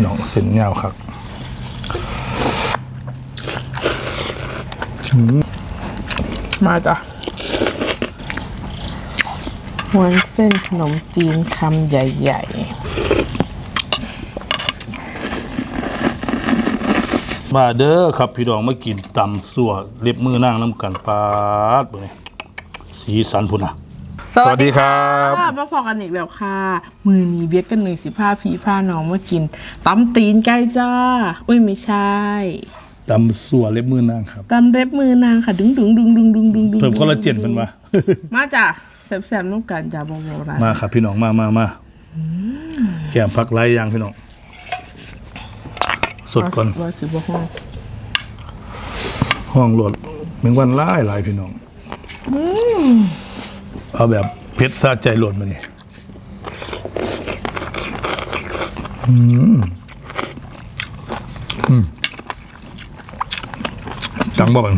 พี่น้องเส้นยาวครับมาจ้ะม้วนเส้นขนมจีนคำใหญ่มาเด้อครับพี่น้องมากินตำสั่วเล็บมือนางน้ำกันปาดเบิ่งนี่สีสันพุ่นนะๆ สวัสดีครับค่ะมาพอกันอีกแล้วค่ะ มือนี้เบียกกันหนึ่งสิผ้าพีผ้าน้องมากินตำตีนไก่จ้า อุ้ยไม่ใช่ตำสั่วเล็บมือนางครับตำเล็บมือนางค่ะดุ้งดุ้งดุ้งดุ้งดุ้งดุ้งดุ้งเพิ่มคอลลาเจนเป็นมา มาจ้ะแซ่บๆน้ำกันจ้าโบโบราณมาครับพี่น้องมามามาแกมพักไรยางพี่น้อง สดก่อนว่าสิบห้องห้องโหลดเมืองวันไล่หลายพี่น้อง เอาแบบเพชรซาใจโหลดมานี่อืมอืมจังบ่บัง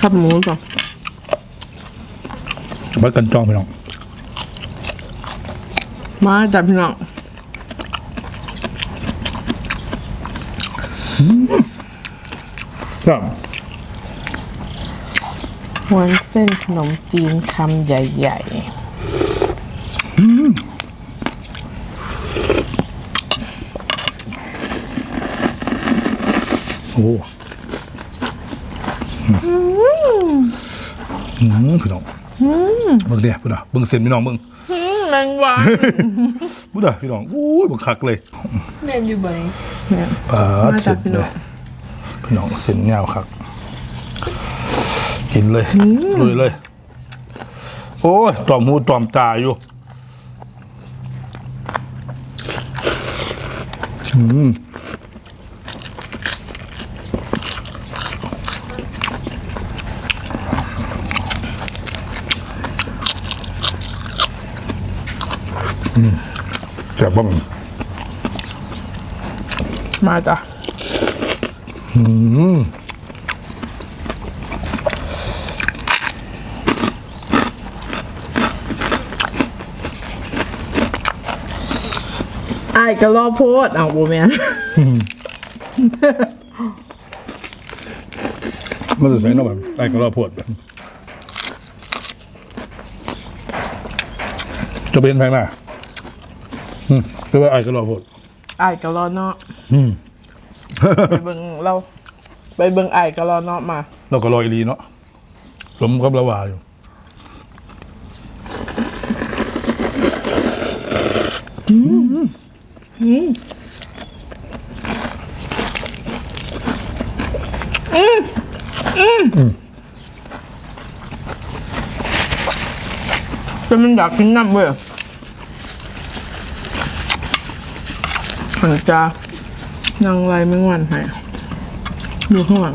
ขับหมูจ้ะบัดกันจ้องพี่น้องมาจ้ะพี่น้องครับ ม้วนเส้นขนมจีนคำใหญ่โอ้อืมพี่น้องเบิ่งเดียพี่น้องเบิ่งเส้นพี่น้องเบิ่งๆอืมแมงวันบุ้ดาพี่น้องอู้ยเบิ่งคักเลยแมนอยู่ไหมเนี่ยปาดมาเส้จากนพี่เลน้อยงพี่น้องเส้นยาวคัก กินเลยลุยเลย โอ้ยตอมหูตอมตาอยู่อืมอืมแซ่บบ้างมาจ้ะไอ้า ก็รอโพดอ้าวโบแมนมันจะใส่น้ำมันไอ้ก็รอพวดแบบจะเป็นไงมาอืมคือว่าไอ้ก็รอพวดไอ้ายก็รอเนาะอืมไปเบิ่งเรา ไปเบิ่งไอ้ายก็รอเนาะมา เราก็รออีหลีเนาะสมกับละวาอยู่ อืมอืมจะมันอยากกินน้ำเว้ยหันจ้านางไรไม่งวันให้ดูข้างหลัง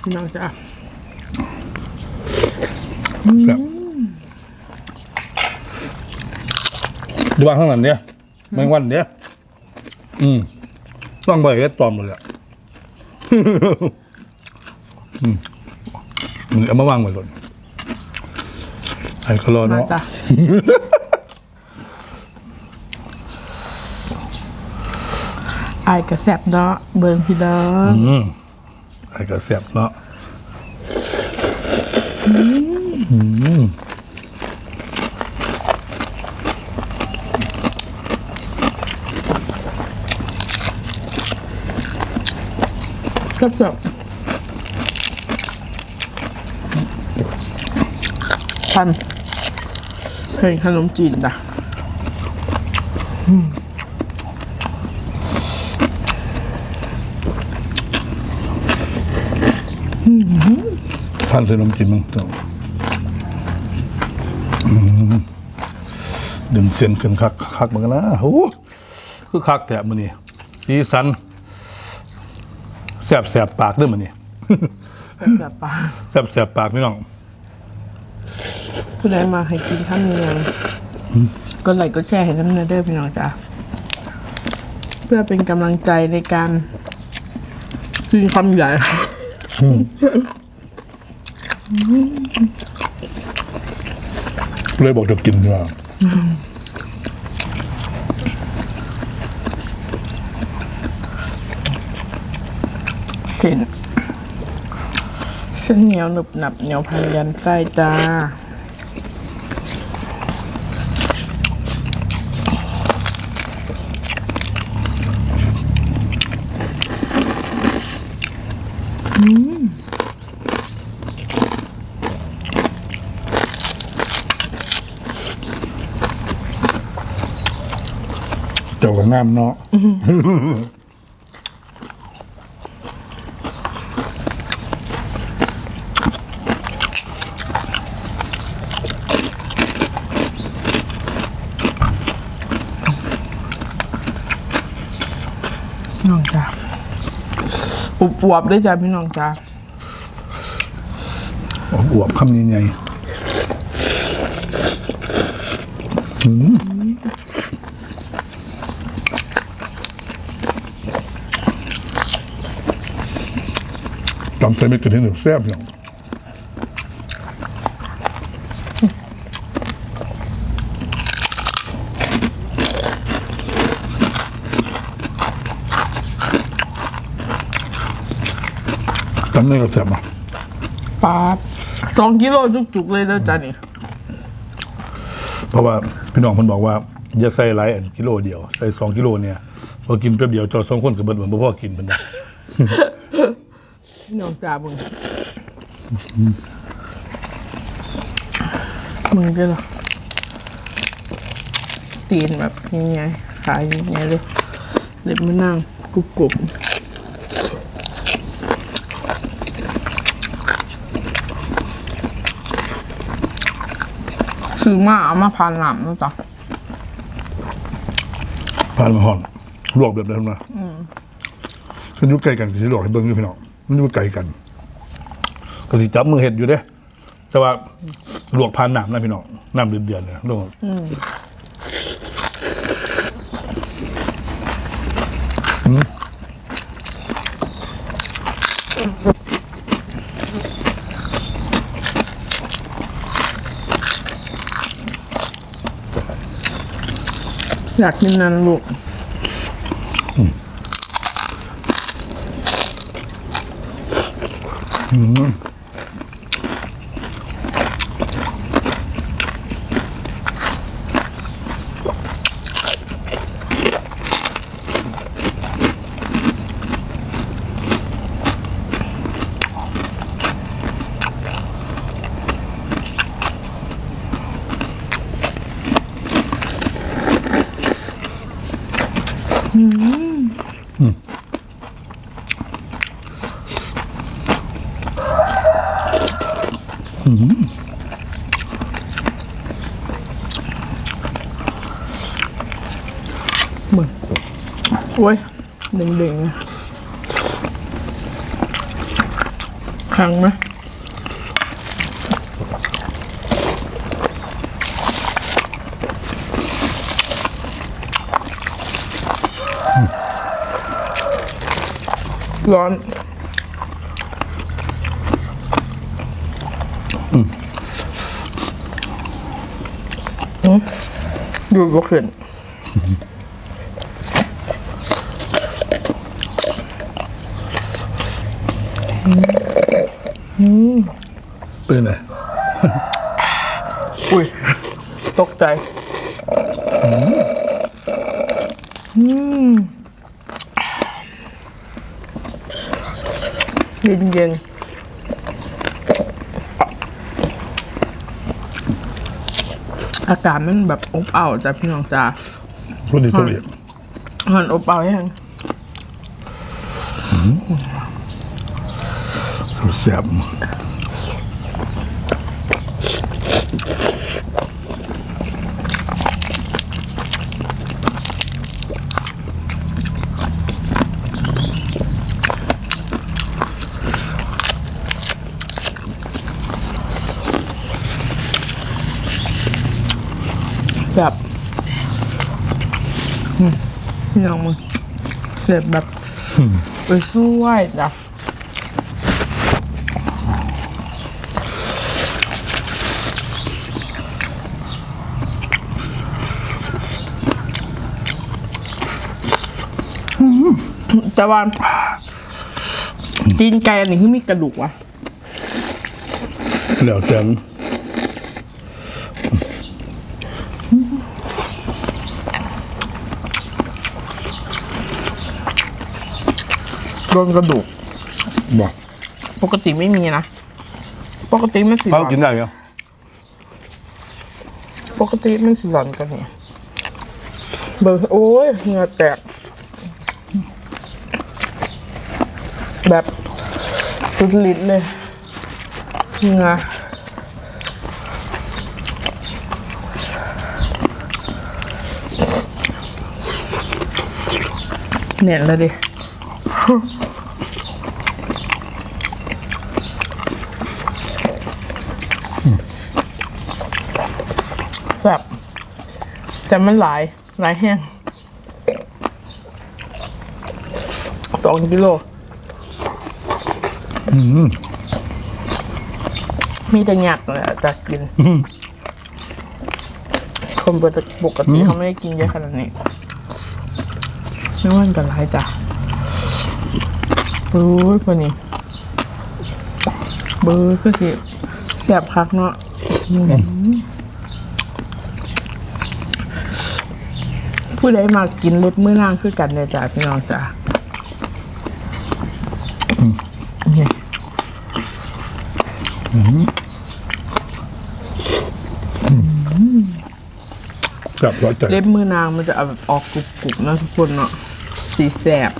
พี่น้องจ้าครับ ดูบ้างข้างหลังเนี่ยแมงวันเนี่ยอืม ต้องไปแค่ตอมหมดเลยอะอืมมึงเอามาวางไว้หล่นไอ้ก็รอมาเนาะจ้าไอ้ายกระแสบเนาะเบิ่งพี่น้องอืมไอ้ก็เสียบเนาะอืม ก็แบบพันเพลงขนมจีนจ้ะท่านใส่นมจีนมึงต้องดึงเส้นขึ้นคักคักเหมือนกันนะโอ้คือคักแถบมือนี่สีสัน แสบแสบปากเด้วยมือนี่แบบปลาแสบแสบปากพี่น้อง ผู้ใดมาให้กินข้าวเนียงก็ไลค์ก็แชร์ให้น้ำเนื้อเด้อพี่น้องจ้ะเพื่อเป็นกำลังใจในการกินคำใหญ่ เลยบอกจะกินว่า เส้นเส้นเหนียวหนึบหนับเหนียวพันยันไส้จ้าเจ้าก็งามเนาะ พี่น้องจ้า อุบอวบๆด้วยจ้าพี่น้องจ้าอวบๆคำใหญ่ๆจำใจไม่กระเทียมแซ่บอย่างำได้ก็แซ่บอะปาดสองกิโลจุกๆเลยแล้วจ้านี่เพราะว่าพี่น้องคนบอกว่าอย่าใส่หลายอันกิโลเดียว ใส่สองกิโลเนี่ยพอกินแป๊บเดียวเจอสองคนกับเบิดเหมือนพ่อกินมันนะพี่น้องจ้ามึงมึงจะหรอตีนแบบยังไงขายยังไงเลยเล็บมือนั่งกรุบกรุบ ซื้อมาเอามาพันหลำนะจ๊ะผ่านมาห่อนลวกแบบนั้นนะฉันอยุ่ไกลกันที่ลวกให้เบิ้งอยู่พี่น้องมันอยุ่ไกลกันก็สิจับมือเห็ดอยู่เด้ แต่ว่าลวกผ่านน้ำนะพี่น้องน้ำเดือดๆเลยลวก อยากกินนันลูกมึ งโอ้ยเด้งๆนะขังไหมร้อนอืมดูบ่ขึ้น เป็นไง อุ้ย ตกใจเย็นเย็นๆอากาศมันแบบอบอ้าวจ้ะพี่น้องจ้าคนนี้ตัวเรียนหันอบอ้าวยังแซ่บ พี่น้องมึงเสร็จแบบไปสู้ไหวจ้ะตะวันตีนไก่อันนี้คือมีกระดูกวะแล้วแต่โดนกระดูกบอกปกติไม่มีนะ ปกติมันสีหลเขาอนกินได้เหรอปกติมันสีหลอนกันเนี่ยเบอร์โอ้ยเหงื่อแตก แบบสุดฤทธิ์เลยเหงื่อเน็ตเลยดิ แบบแต่มันหลาย หลายแห้งสองกิโลมีแต่หยักเลยอะจะกิน คนปกติปกติเขาไม่ได้กินเยอะขนาดนี้ไม่ว่ามันกันไรจ้ะ บู๊ยคนนี้บู๊ยคือสิแสบคักเนาะผู้ใดมากินเล็บมือนางคือกันเลยจ้ะพี่น้องจ้ะนี่จับร้อยใจเล็บมือนางมันจะเอาแบบออกกรุบๆนะทุกคนเนาะสีแสบ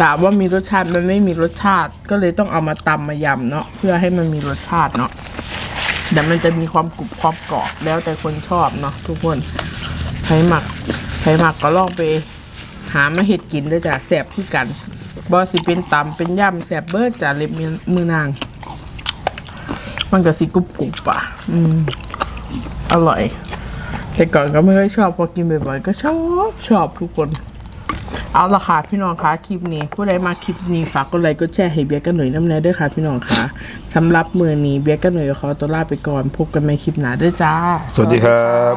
ถามว่ามีรสชาติมันไม่มีรสชาติ ก็เลยต้องเอามาตำมายำเนาะเพื่อให้มันมีรสชาติเนาะแต่มันจะมีความกรุบความกรอบแล้วแต่คนชอบเนาะทุกคนใครหมักใครหมักก็ลองไป หามาเห็ดกินด้วยจ้ะแสบที่กันบอสิเป็นตำเป็นย่ำแสบเบิร์ดจ้ะเล็บมือนาง มันก็สิกรุบกรุบๆอะ อืมอร่อยแต่ก่อนก็ไม่ค่อยชอบพอกินบ่อยๆก็ชอบชอบทุกคน เอาละค่ะพี่น้องคะคลิปนี้ผู้ใดมาคลิปนี้ฝากกดไลค์กดแชร์ให้เบียร์กันหน่อยน้ำแน่ด้วยค่ะ พี่น้องคะสำหรับมือนี้เบียร์กันหน่อยขอตัวลาไปก่อนพบกันใหม่คลิปหน้าด้วยจ้า สวัสดีครับ